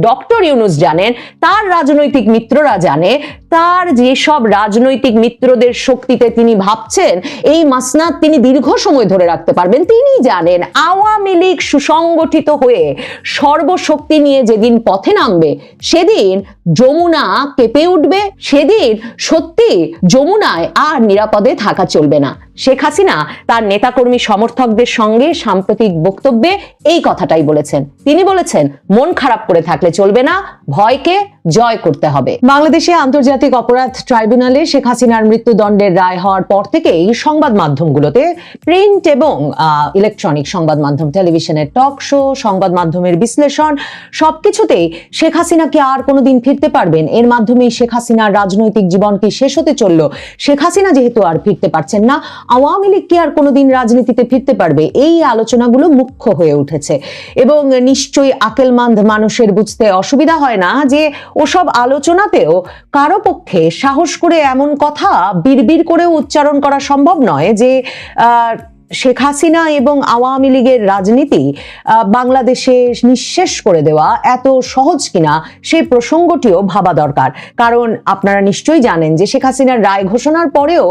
Doctor Yunus জানেন তার রাজনৈতিক মিত্ররা জানে তার যেসব রাজনৈতিক মিত্রদের শক্তিতে তিনি ভাবছেন, এই মাসনাদ তিনি দীর্ঘ সময় ধরে রাখতে পারবেন। তিনি জানেন, আওয়ামী লীগ সুসংগঠিত হয়ে সর্বশক্তি নিয়ে যেদিন পথে নামবে, সেদিন যমুনা কেঁপে উঠবে, সেদিন সত্যি যমুনায় আর নিরাপদে থাকা চলবে না। শেখ হাসিনা তার নেতাকর্মী সমর্থকদের সঙ্গে সাম্প্রতিক বক্তব্যে এই কথাটাই বলেছেন। তিনি বলেছেন, মন খারাপ করে থাকলে চলবে না, ভয়কে জয় করতে হবে। বাংলাদেশে আন্তর্জাতিক অপরাধ ট্রাইব্যুনালে শেখ হাসিনার মৃত্যুদণ্ডের রায় হওয়ার পর থেকেই সংবাদ মাধ্যমগুলোতে প্রিন্ট এবং ইলেকট্রনিক সংবাদ মাধ্যম, টেলিভিশনের টক শো, সংবাদ মাধ্যমের বিশ্লেষণ, সবকিছুতেই শেখ হাসিনা কি আর কোনোদিন ফিরতে পারবেন? এর মাধ্যমেই শেখ হাসিনার রাজনৈতিক জীবন কি শেষ হতে চলল? শেখ হাসিনা যেহেতু আর ফিরতে পারছেন না, আওয়ামী লীগ কি আর কোনোদিন রাজনীতিতে ফিরতে পারবে? এই আলোচনাগুলো মুখ্য হয়ে উঠেছে। এবং নিশ্চয়ই আকেলমান্দ মানুষের বুঝতে অসুবিধা হয় না যে ওসব আলোচনাতেও কারও পক্ষে সাহস করে এমন কথা বিড়বিড় করে উচ্চারণ করা সম্ভব নয় যে শেখ হাসিনা এবং আওয়ামী লীগের রাজনীতি বাংলাদেশে নিঃশেষ করে দেওয়া এত সহজ কিনা সেই প্রসঙ্গটিও ভাবা দরকার। কারণ আপনারা নিশ্চয়ই জানেন যে শেখ হাসিনার রায় ঘোষণার পরেও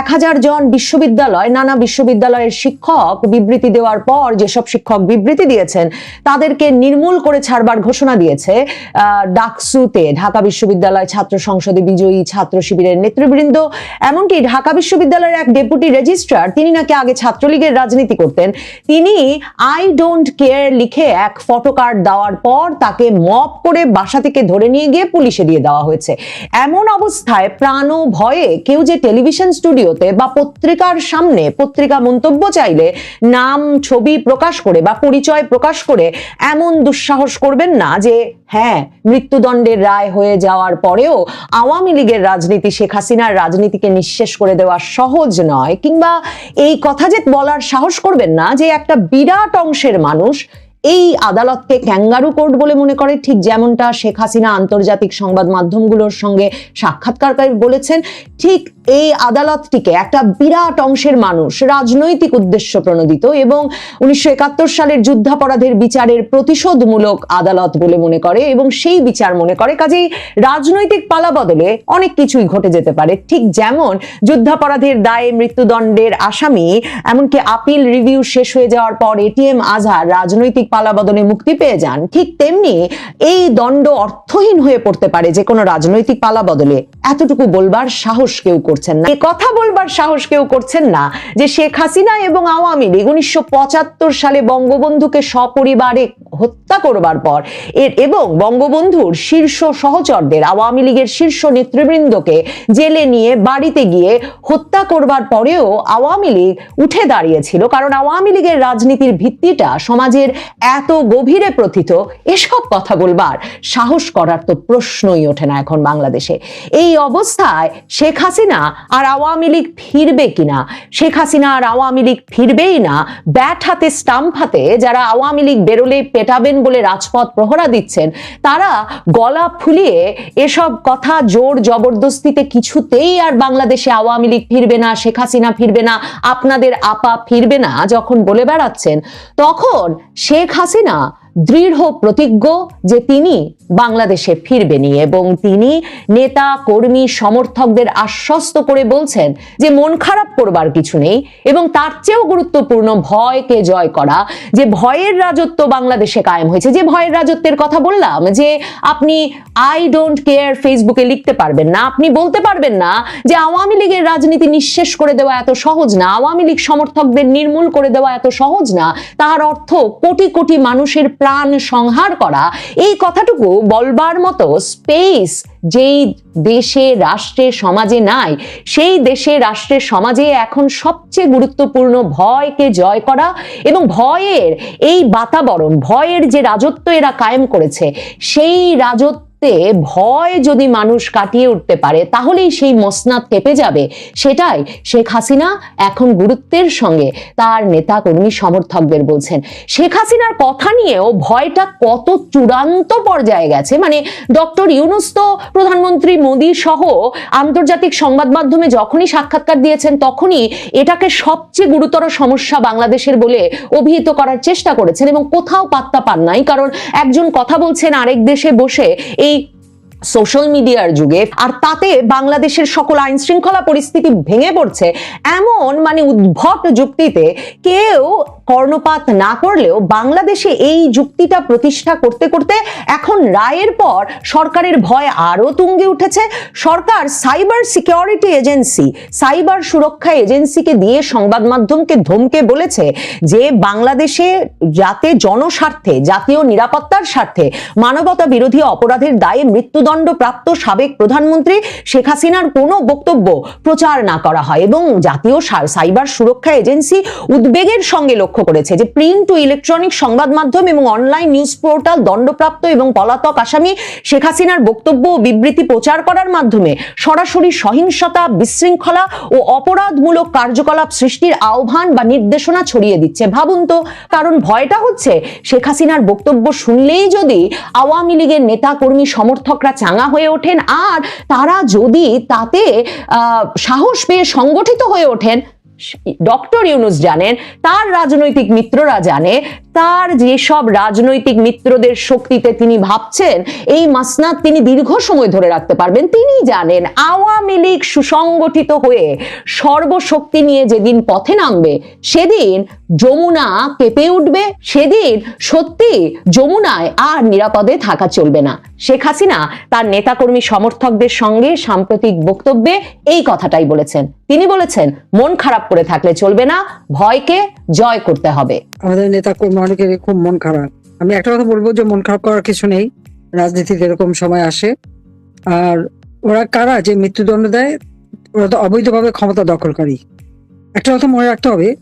এক হাজার জন বিশ্ববিদ্যালয়, নানা বিশ্ববিদ্যালয়ের শিক্ষক বিবৃতি দেওয়ার পর যেসব শিক্ষক বিবৃতি দিয়েছেন, তাদেরকে নির্মূল করে ছাড়বার ঘোষণা দিয়েছে ডাকসুতে ঢাকা বিশ্ববিদ্যালয় ছাত্র সংসদে বিজয়ী ছাত্র শিবিরের নেতৃবৃন্দ। এমনকি ঢাকা বিশ্ববিদ্যালয়ের এক ডেপুটি রেজিস্ট্রার, তিনি নাকি আগে ছাত্রলীগের রাজনীতি করতেন, তিনি আই ডোন্ট কেয়ার লিখে এক ফটো কার্ড দেওয়ার পর তাকে মপ করে বাসা থেকে ধরে নিয়ে গিয়ে পুলিশে দিয়ে দেওয়া হয়েছে। এমন অবস্থায় প্রাণ ভয়ে কেউ যে টেলিভিশন স্টুডিওতে বা পত্রিকার সামনে পত্রিকা মন্তব্য চাইলে নাম, ছবি প্রকাশ করে বা পরিচয় প্রকাশ করে এমন দুঃসাহস করবেন না যে হ্যাঁ মৃত্যুদণ্ডের রায় হয়ে যাওয়ার পরেও আওয়ামী লীগের রাজনীতি শেখ হাসিনার রাজনীতিকে নিঃশেষ করে দেওয়া সহজ নয় কিংবা এই কথা যে বলার সাহস করবেন না যে একটা বিরাট অংশের মানুষ এই আদালতকে ক্যাঙ্গারু কোর্ট বলে মনে করে, ঠিক যেমনটা শেখ হাসিনা আন্তর্জাতিক সংবাদ মাধ্যমগুলোর সঙ্গে সাক্ষাৎকারকারী বলেছেন, ঠিক এই আদালতটিকে একটা বিরাট অংশের মানুষ, রাজনৈতিক উদ্দেশ্য প্রণোদিত এবং উনিশশো একাত্তর সালের যুদ্ধাপরাধের বিচারের প্রতিশোধমূলক আদালত বলে মনে করে এবং সেই বিচার মনে করে। কাজেই রাজনৈতিক পালা বদলে অনেক কিছুই ঘটে যেতে পারে। ঠিক যেমন যুদ্ধাপরাধের দায়ে মৃত্যুদণ্ডের আসামি, এমনকি আপিল রিভিউ শেষ হয়ে যাওয়ার পর এটিএম আজহার রাজনৈতিক পালা বদলে মুক্তি পেয়ে যান, ঠিক তেমনি এই দণ্ড অর্থহীন হয়ে পড়তে পারে যে কোনো রাজনৈতিক পালা বদলে এতটুকু বলবার সাহস কেউ করছেন না। কথা বলবার সাহস কেউ করছেন না যে শেখ হাসিনা এবং আওয়ামী লীগ উনিশশো পঁচাত্তর সালে বঙ্গবন্ধুকে সপরিবারে হত্যা করবার পর এর এবং বঙ্গবন্ধুর শীর্ষ সহচরদের, আওয়ামী লীগের শীর্ষ নেতৃবৃন্দকে জেলে নিয়ে বাড়িতে গিয়ে হত্যা করবার পরেও আওয়ামী লীগ উঠে দাঁড়িয়েছিল। কারণ আওয়ামী লীগের রাজনীতির ভিত্তিটা সমাজের এত গভীরে প্রথিত, এসব কথা বলবার সাহস করার তো প্রশ্নই ওঠে না এখন বাংলাদেশে। এই অবস্থায় শেখ হাসিনা আর আওয়ামী লীগ ফিরবে কিনা? শেখ হাসিনা আর আওয়ামী লীগ ফিরবেই না? ব্যাট হাতে, স্টাম্প হাতে যারা আওয়ামী লীগ বেরোলে পেটাবেন বলে রাজপথ প্রহরা দিচ্ছেন, তারা গলা ফুলিয়ে এসব কথা জোর জবরদস্তিতে কিছুতেই আর বাংলাদেশে আওয়ামী লীগ ফিরবে না, শেখ হাসিনা ফিরবে না, আপনাদের আপা ফিরবে না যখন বলে বেড়াচ্ছেন, তখন শেখ হাসিনা দৃঢ় প্রতিজ্ঞ যে তিনি বাংলাদেশে ফিরবেনই এবং তিনি নেতা, কর্মী, সমর্থকদের আশ্বস্ত করে বলছেন যে মন খারাপ করবার কিছু নেই এবং তার চেয়েও গুরুত্বপূর্ণ ভয়কে জয় করা, যে ভয়ের রাজত্ব বাংলাদেশে কায়েম হয়েছে। যে ভয়ের রাজত্বের কথা বললাম, যে আপনি আই ডোন্ট কেয়ার ফেসবুকে লিখতে পারবেন না, আপনি বলতে পারবেন না যে আওয়ামী লীগের রাজনীতি নিঃশেষ করে দেওয়া এত সহজ না, আওয়ামী লীগ সমর্থকদের নির্মূল করে দেওয়া এত সহজ না, তার অর্থ কোটি কোটি মানুষের প্রাণ সংহার করা, এই কথাটুকু বলবার মতো স্পেস যেই দেশে, রাষ্ট্রে, সমাজে নাই, সেই দেশে, রাষ্ট্রে, সমাজে এখন সবচেয়ে গুরুত্বপূর্ণ ভয়কে জয় করা এবং ভয়ের এই বাতাবরণ, ভয়ের যে রাজত্ব এরা কায়েম করেছে, সেই রাজত্ব গুরুত্বে ভয় যদি মানুষ কাটিয়ে উঠতে পারে, তাহলেই সেই মসনাদ কেঁপে যাবে। সেটাই শেখ হাসিনা এখন গুরুত্বের সঙ্গে তার নেতা কর্মী সমর্থকদের বলছেন। শেখ হাসিনার কথা নিয়েও ভয়টা কত চূড়ান্ত পর্যায়ে গেছে। মানে ডক্টর ইউনুস তো প্রধানমন্ত্রী মোদী সহ আন্তর্জাতিক সংবাদ মাধ্যমে যখনই সাক্ষাৎকার দিয়েছেন, তখনই এটাকে সবচেয়ে গুরুতর সমস্যা বাংলাদেশের বলে অভিহিত করার চেষ্টা করেছেন এবং কোথাও পাত্তা পান নাই। কারণ একজন কথা বলছেন, আরেক দেশে বসে এই সোশ্যাল মিডিয়ার যুগে, আর তাতে বাংলাদেশের সকল আইন শৃঙ্খলা পরিস্থিতি ভেঙে পড়ছে, এমন মানে উদ্ভট যুক্তিতে কেউ কর্ণপাত না করলেও বাংলাদেশে এই যুক্তিটা প্রতিষ্ঠা করতে করতে এখন রায়ের পর সরকারের ভয় আরও তুঙ্গে উঠেছে। সরকার সাইবার সিকিউরিটি এজেন্সি, সাইবার সুরক্ষা এজেন্সিকে দিয়ে সংবাদ মাধ্যমকে ধমকে বলেছে যে বাংলাদেশে যাতে জনস্বার্থে, জাতীয় নিরাপত্তার স্বার্থে মানবতা বিরোধী অপরাধের দায়ে মৃত্যুদণ্ড প্রাপ্ত সাবেক প্রধানমন্ত্রী শেখ হাসিনার কোনো বক্তব্য প্রচার না করা হয় এবং জাতীয় সাইবার সুরক্ষা এজেন্সি উদ্বেগের সঙ্গে লক্ষ্য করেছে যে প্রিন্ট ও ইলেকট্রনিক সংবাদ মাধ্যম এবং অনলাইন নিউজ পোর্টাল দণ্ডপ্রাপ্ত এবং পলাতক আসামি শেখ হাসিনার বক্তব্য ও বিবৃতি প্রচার করার মাধ্যমে সরাসরি সহিংসতা, বিশৃঙ্খলা ও অপরাধমূলক কার্যকলাপ সৃষ্টির আহ্বান বা নির্দেশনা ছড়িয়ে দিচ্ছে। ভাবুন তো, কারণ ভয়টা হচ্ছে শেখ হাসিনার বক্তব্য শুনলেই যদি আওয়ামী লীগের নেতা, কর্মী, সমর্থকরা চাঙা হয়ে ওঠেন, আর তারা যদি তাতে সাহস পেয়ে সংগঠিত হয়ে ওঠেন ডক্টর ইউনুস জানেন তার রাজনৈতিক মিত্ররা জানে তার যেসব রাজনৈতিক মিত্রদের শক্তিতে তিনি ভাবছেন, এই মাসনাদ তিনি দীর্ঘ সময় ধরে রাখতে পারবেন। তিনি জানেন, আওয়ামী লীগ সুসংগঠিত হয়ে সর্বশক্তি নিয়ে যেদিন পথে নামবে, সেদিন যমুনা কেঁপে উঠবে, সেদিন সত্যি যমুনায় আর নিরাপদে থাকা চলবে না। শেখ হাসিনা তার নেতাকর্মী সমর্থকদের সঙ্গে সাম্প্রতিক বক্তব্যে এই কথাটাই বলেছেন। তিনি বলেছেন, মন খারাপ করে থাকলে চলবে না, ভয়কে জয় করতে হবে। আমাদের নেতা কর্মী অনেকের খুব মন খারাপ। আমি একটা কথা বলব যে, মন খারাপ করার কিছু নেই। রাজনীতিতে এরকম সময় আসে। আর ওরা কারা যে মৃত্যুদণ্ড দেয়, ওরা তো অবৈধভাবে ক্ষমতা দখলকারী। একটা কথা মনে রাখতে হবে,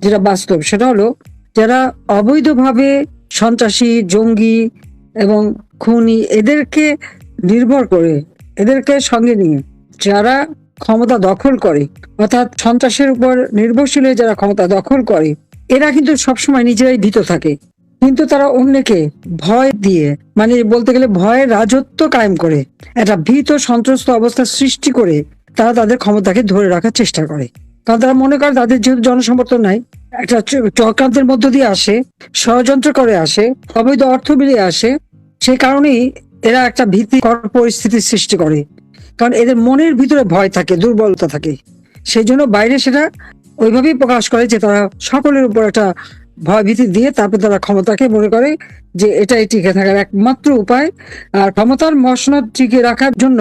যেটা বাস্তব, সেটা হলো, যারা অবৈধভাবে সন্ত্রাসী, জঙ্গি এবং খুনি, এদেরকে নির্ভর করে, এদেরকে সঙ্গে নিয়ে, যারা ক্ষমতা দখল করে, অর্থাৎ সন্ত্রাসের উপর নির্ভরশীল হয়ে যারা ক্ষমতা দখল করে, এরা কিন্তু সবসময় নিজেরাই ভীত থাকে। কিন্তু তারা অন্যকে ভয় দিয়ে মানে বলতে গেলে ভয়ের রাজত্ব কায়েম করে, একটা ভীত সন্ত্রস্ত অবস্থা সৃষ্টি করে তারা তাদের ক্ষমতাকে ধরে রাখার চেষ্টা করে। কারণ তারা মনে করে তাদের যেহেতু জনসমর্থন নাই, একটা চক্রান্তের মধ্য দিয়ে আসে, ষড়যন্ত্র করে আসে, অবৈধ অর্থ বেরিয়ে আসে সেই কারণেই এরা একটা ভীতিকর পরিস্থিতির সৃষ্টি করে। কারণ এদের মনের ভিতরে ভয় থাকে, দুর্বলতা থাকে। সেই জন্য বাইরে সেটা ওইভাবেই প্রকাশ করে যে তারা সকলের উপর একটা ভয় ভীতি দিয়ে তারপর তারা ক্ষমতাকে মনে করে যে এটাই টিকে থাকার একমাত্র উপায়। আর ক্ষমতার মসনদ টিকে রাখার জন্য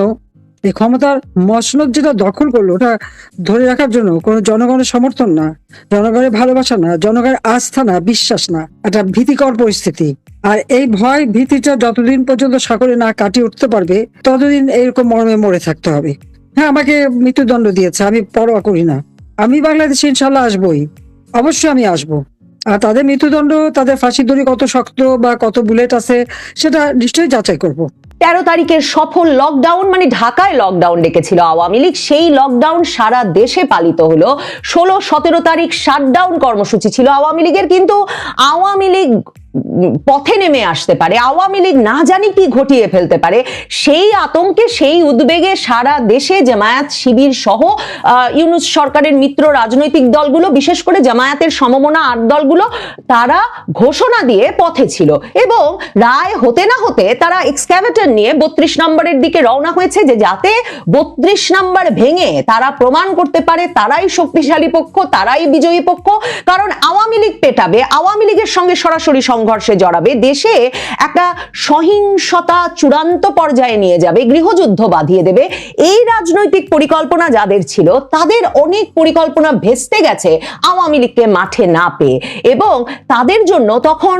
এই ক্ষমতার মসনদ যেটা দখল করল, ওটা ধরে রাখার জন্য কোনো জনগণের সমর্থন না, জনগণের ভালোবাসা না, জনগণের আস্থা না, বিশ্বাস না, একটা ভীতিকর পরিস্থিতি। আর এই ভয় ভীতিটা যতদিন পর্যন্ত সাগরে না কাটিয়ে উঠতে পারবে, ততদিন এরকম মর্মে মরে থাকতে হবে। হ্যাঁ আমাকে মৃত্যুদণ্ড দিয়েছে, আমি পরোয়া করি না। আমি বাংলাদেশে ইনশাল্লাহ আসবই। অবশ্যই আমি আসব। আর তাদের মৃত্যুদণ্ড, তাদের ফাঁসির দড়ি কত শক্ত বা কত বুলেট আছে, সেটা নিশ্চয়ই যাচাই করব। তেরো তারিখের সফল লকডাউন মানে ঢাকায় লকডাউন ডেকেছিল আওয়ামী লীগ, সেই লকডাউন সারা দেশে পালিত হলো। ষোলো, সতেরো তারিখ শাটডাউন কর্মসূচি ছিল আওয়ামী লীগের, কিন্তু আওয়ামী লীগ পথে নেমে আসতে পারে, আওয়ামী লীগ না জানি কি ঘটিয়ে ফেলতে পারে, সেই আতঙ্কে, সেই উদ্বেগে সারা দেশে জামায়াত শিবির সহ ইউনুস সরকারের মিত্র রাজনৈতিক দলগুলো, বিশেষ করে জামায়াতের সমমনা আট দলগুলো, তারা ঘোষণা দিয়ে পথে ছিল এবং রায় হতে না হতে তারা এক্সক্যাভেটর নিয়ে বত্রিশ নম্বরের দিকে রওনা হয়েছে যে যাতে বত্রিশ নম্বর ভেঙে তারা প্রমাণ করতে পারে তারাই শক্তিশালী পক্ষ, তারাই বিজয়ী পক্ষ, কারণ আওয়ামী লীগ পেটাবে, আওয়ামী লীগের সঙ্গে সরাসরি সংঘর্ষে জড়াবে, দেশে একটা সহিংসতা চূড়ান্ত পর্যায়ে নিয়ে যাবে, গৃহযুদ্ধ বাঁধিয়ে দেবে। এই রাজনৈতিক পরিকল্পনা যাদের ছিল, তাদের অনেক পরিকল্পনা ভেস্তে গেছে আওয়ামী লীগকে মাঠে না পেয়ে এবং তাদের জন্য তখন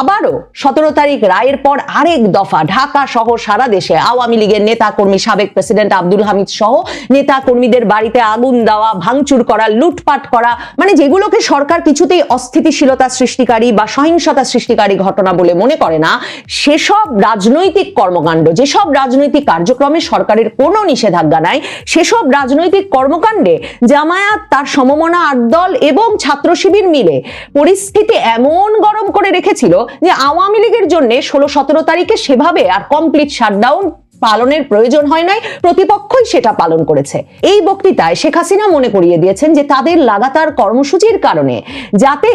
আবারও সতেরো তারিখ রায়ের পর আরেক দফা ঢাকা সহ সারা দেশে আওয়ামী লীগের নেতা কর্মী সাবেক প্রেসিডেন্ট আব্দুল হামিদ সহ নেতা কর্মীদের বাড়িতে আগুন দেওয়া, ভাঙচুর করা, লুটপাট করা মানে যেগুলোকে সরকার কিছুতেই অস্থিতিশীলতা সৃষ্টিকারী বা সহিংসতা সৃষ্টিকারী ঘটনা বলে মনে করে না, সেসব রাজনৈতিক কর্মকাণ্ড, যেসব রাজনৈতিক কার্যক্রমে সরকারের কোনো নিষেধাজ্ঞা নাই, সেসব রাজনৈতিক কর্মকাণ্ডে জামায়াত, তার সমমনা আট দল এবং ছাত্র শিবির মিলে পরিস্থিতি এমন গরম করে রেখেছিল যে আওয়ামী লীগের জন্য ষোলো সতেরো তারিখে সেভাবে আর কমপ্লিট শাটডাউন পালনের প্রয়োজন হয় নাই, প্রতিপক্ষই সেটা পালন করেছে। এই বক্তৃতায় শেখ হাসিনা মনে করিয়ে দিয়েছেন যে তাদের লাগাতার কর্মসূচির কারণে যাতে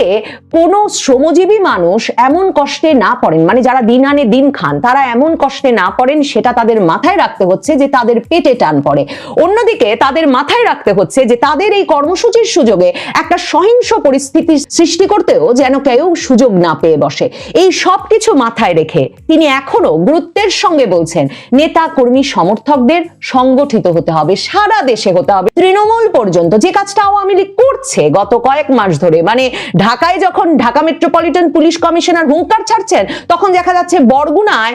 কোনো শ্রমজীবী মানুষ এমন কষ্টে না পড়েন মানে যারা দিন আনে দিন খান, তারা এমন কষ্টে না পড়েন, সেটা তাদের মাথায় রাখতে হচ্ছে যে তাদের পেটে টান পড়ে। অন্যদিকে তাদের মাথায় রাখতে হচ্ছে যে তাদের এই কর্মসূচির সুযোগে একটা সহিংস পরিস্থিতি সৃষ্টি করতেও যেন কেউ সুযোগ না পেয়ে বসে। এই সব কিছু মাথায় রেখে তিনি এখনও গুরুত্বের সঙ্গে বলছেন নেতা, কর্মী, সমর্থকদের সংগঠিত হতে হবে, সারা দেশে হতে হবে। তৃণমূল পর্যন্ত যে কাজটা আওয়ামী লীগ করছে গত কয়েক মাস ধরে মানে ঢাকায় যখন ঢাকা মেট্রোপলিটন পুলিশ কমিশনার হুঙ্কার ছাড়ছেন, তখন দেখা যাচ্ছে বরগুনায়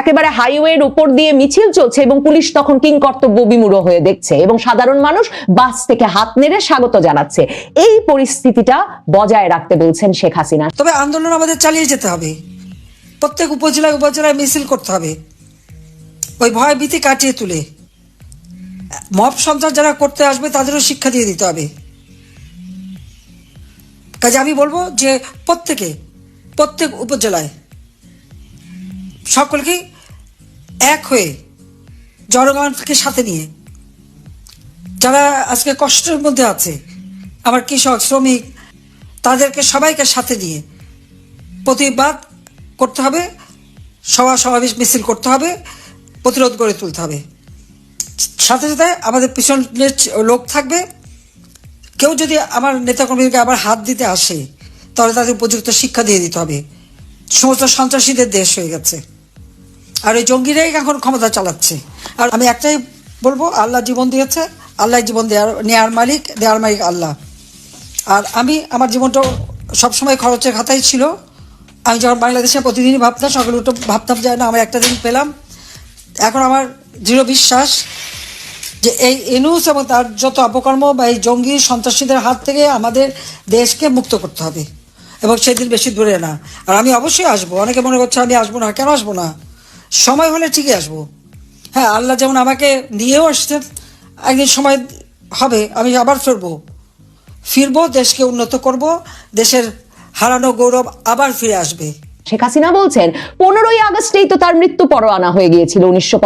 একেবারে হাইওয়ের উপর দিয়ে মিছিল চলছে এবং পুলিশ তখন কিং কর্তব্য বিমূঢ় হয়ে দেখছে এবং সাধারণ মানুষ বাস থেকে হাত নেড়ে স্বাগত জানাচ্ছে। এই পরিস্থিতিটা বজায় রাখতে বলছেন শেখ হাসিনা। তবে আন্দোলন আমাদের চালিয়ে যেতে হবে। প্রত্যেক উপজেলায় উপজেলায় মিছিল করতে হবে। ওই ভয় ভীতি কাটিয়ে তুলে। মব সন্ত্রাস যারা করতে আসবে, তাদেরও শিক্ষা দিয়ে দিতে হবে। কাজে আমি বলব যে, প্রত্যেকে, প্রত্যেক উপজেলায় সকলকেই এক হয়ে জনগণকে সাথে নিয়ে, যারা আজকে কষ্টের মধ্যে আছে, আমার কৃষক, শ্রমিক, তাদেরকে সবাইকে সাথে নিয়ে প্রতিবাদ করতে হবে সভা সমাবেশ মিছিল করতে হবে। প্রতিরোধ গড়ে তুলতে হবে। সাথে সাথে আমাদের পিছনে লোক থাকবে। কেউ যদি আমার নেতাকর্মীকে আবার হাত দিতে আসে, তাহলে তাদের উপযুক্ত শিক্ষা দিয়ে দিতে হবে। সমস্ত সন্ত্রাসীদের দেশ হয়ে গেছে। আর ওই জঙ্গিরাই এখন ক্ষমতা চালাচ্ছে। আর আমি একটাই বলব, আল্লাহ জীবন দিয়েছে। আল্লাহ জীবন দেওয়ার নেয়ার মালিক দেওয়ার মালিক আল্লাহ। আর আমি আমার জীবনটা সবসময় খরচের খাতাই ছিল। আমি যখন বাংলাদেশে প্রতিদিনই ভাবতাম, সকালে উঠে ভাবতাম যে না, আমরা একটা দিন পেলাম। এখন আমার দৃঢ় বিশ্বাস যে এই এনুস এবং তার যত অপকর্ম বা এই জঙ্গি সন্ত্রাসীদের হাত থেকে আমাদের দেশকে মুক্ত করতে হবে এবং সেদিন বেশি দূরে না। আর আমি অবশ্যই আসব। অনেকে মনে করছে আমি আসব না। কেন আসব না? সময় হলে ঠিকই আসব। হ্যাঁ আল্লাহ যেমন আমাকে নিয়েও আসছেন, একদিন সময় হবে, আমি আবার ফিরবো। ফিরবো, দেশকে উন্নত করব, দেশের হারানো গৌরব আবার ফিরে আসবে। শেখ হাসিনা বলছেন, পনেরোই আগস্টেই তো তার মৃত্যু পরোয়ানা হয়ে গিয়েছিল উনিশশো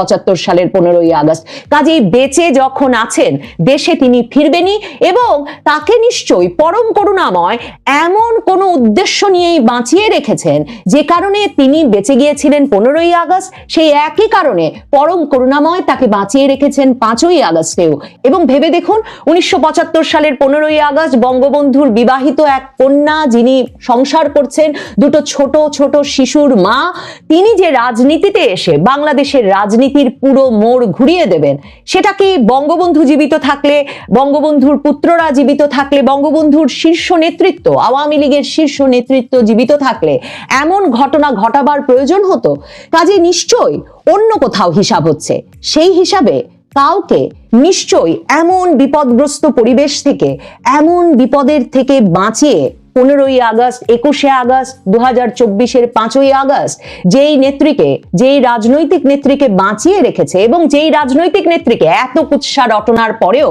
সালের পনেরোই আগস্ট। কাজেই বেঁচে যখন আছেন, দেশে তিনি ফিরবেনই এবং তাকে নিশ্চয়ই পরম করুণাময় এমন কোনো উদ্দেশ্য নিয়েই বাঁচিয়ে রেখেছেন, যে কারণে তিনি বেঁচে গিয়েছিলেন পনেরোই আগস্ট। সেই একই কারণে পরম করুণাময় তাকে বাঁচিয়ে রেখেছেন পাঁচই আগস্টেও। এবং ভেবে দেখুন, উনিশশো পঁচাত্তর সালের পনেরোই আগস্ট বঙ্গবন্ধুর বিবাহিত এক কন্যা যিনি সংসার করছেন, দুটো ছোট ছোট শিশুর মা, তিনি যে রাজনীতিতে এসে বাংলাদেশের রাজনীতির পুরো মোড় ঘুরিয়ে দেবেন, সেটা কি বঙ্গবন্ধু জীবিত থাকলে, বঙ্গবন্ধুর পুত্ররা জীবিত থাকলে, বঙ্গবন্ধুর শীর্ষ নেতৃত্ব, আওয়ামী লীগের শীর্ষ নেতৃত্ব জীবিত থাকলে এমন ঘটনা ঘটাবার প্রয়োজন হতো? কাজে নিশ্চয়ই অন্য কোথাও হিসাব হচ্ছে। সেই হিসাবে কাউকে নিশ্চয়ই এমন বিপদগ্রস্ত পরিবেশ থেকে, এমন বিপদের থেকে বাঁচিয়ে পনেরোই আগস্ট, একুশে আগস্ট দু হাজার চব্বিশের পাঁচই আগস্ট যেই নেত্রীকে, যেই রাজনৈতিক নেত্রীকে বাঁচিয়ে রেখেছে এবং যেই রাজনৈতিক নেত্রীকে এত কুৎসা রটনার পরেও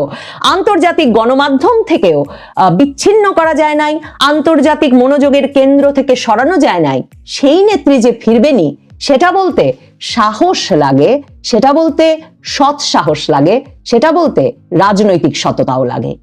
আন্তর্জাতিক গণমাধ্যম থেকেও বিচ্ছিন্ন করা যায় নাই, আন্তর্জাতিক মনোযোগের কেন্দ্র থেকে সরানো যায় নাই, সেই নেত্রী যে ফিরবেনি, সেটা বলতে সাহস লাগে, সেটা বলতে সৎ সাহস লাগে, সেটা বলতে রাজনৈতিক সততাও লাগে।